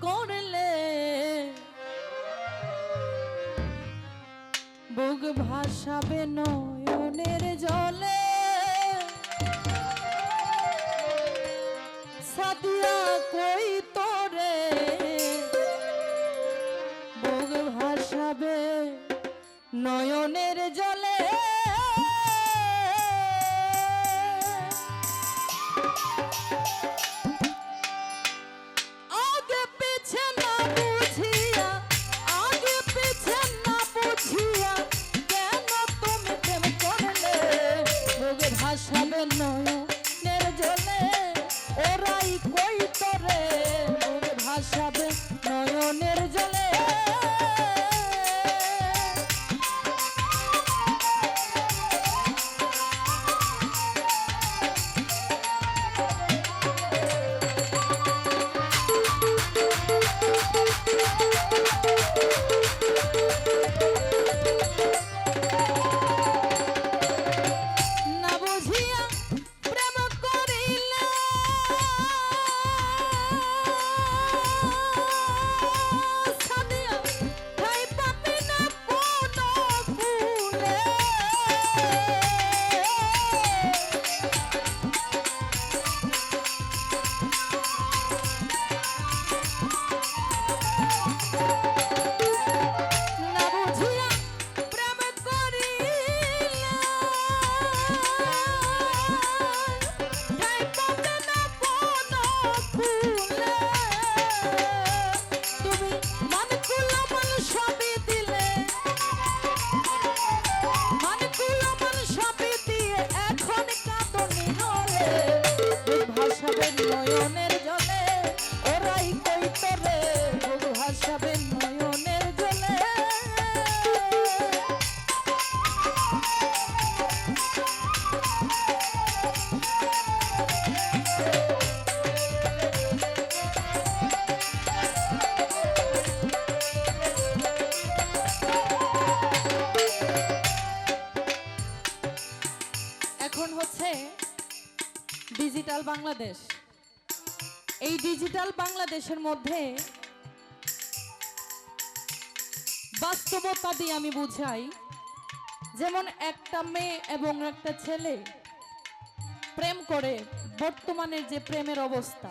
করলে। বুক ভাসাবে নয়নের জলে। ডিজিটাল বাংলাদেশ এই ডিজিটাল বাংলাদেশের মধ্যে বাস্তবতা দিয়ে আমি বুঝাই, যেমন একটা মেয়ে এবং একটা ছেলে প্রেম করে বর্তমানের যে প্রেমের অবস্থা।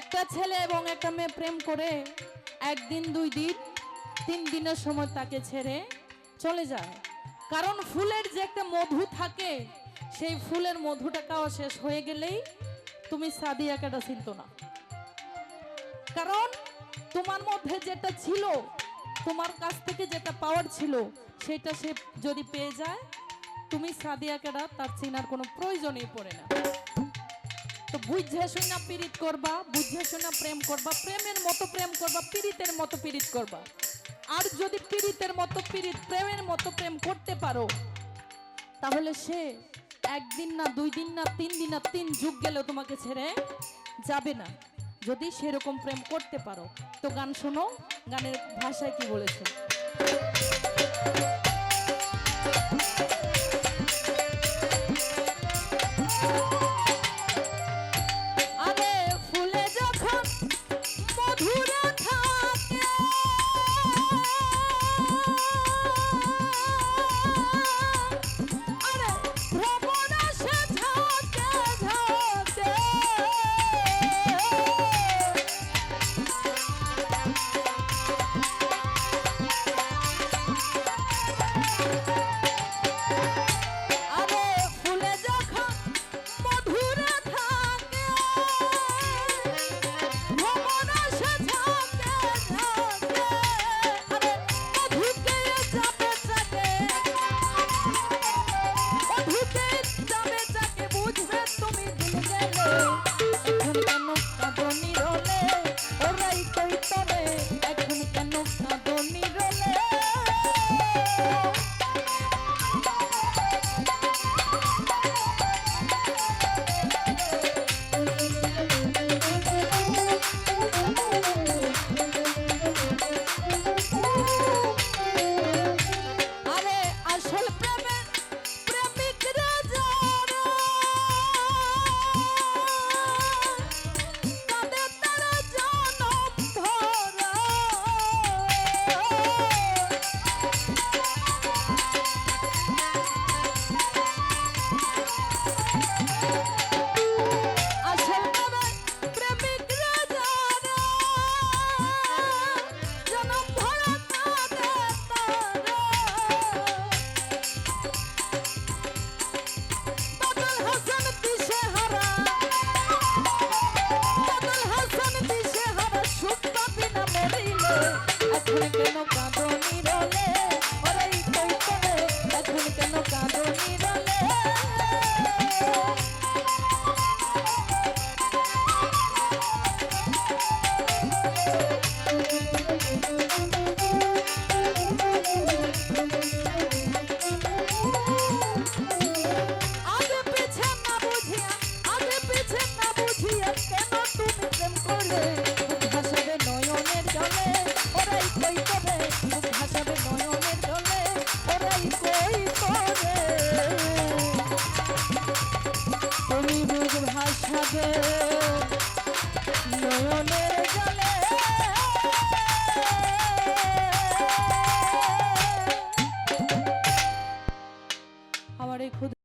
একটা ছেলে এবং একটা মেয়ে প্রেম করে, একদিন, দুই দিন, তিন দিনের সময় তাকে ছেড়ে চলে যায়। কারণ ফুলের যে একটা মধু থাকে সেই ফুলের মধুটা খাওয়া শেষ হয়ে গেলেই তুমি সাদিয়াকাটা চিনত না। কারণ তোমার মধ্যে যেটা ছিল, তোমার কাছ থেকে যেটা পাওয়ার ছিল, সেটা সে যদি পেয়ে যায়, তুমি সাদিয়াকাটা তার চিনার কোনো প্রয়োজনই পড়ে না। তো বুঝে শোনা পীড়িত করবা, বুঝে শোনা প্রেম করবা, প্রেমের মতো প্রেম করবা, পীড়িতের মতো পীড়িত করবা। আর যদি পীড়িতের মতো পীড়িত, প্রেমের মতো প্রেম করতে পারো, তাহলে সে একদিন না, দুই দিন না, তিন দিন না, তিন যুগ গেলেও তোমাকে ছেড়ে যাবে না। যদি সেরকম প্রেম করতে পারো। তো গান শোনো, গানের ভাষায় কি বলেছে? আমার এই ক্ষুদ্র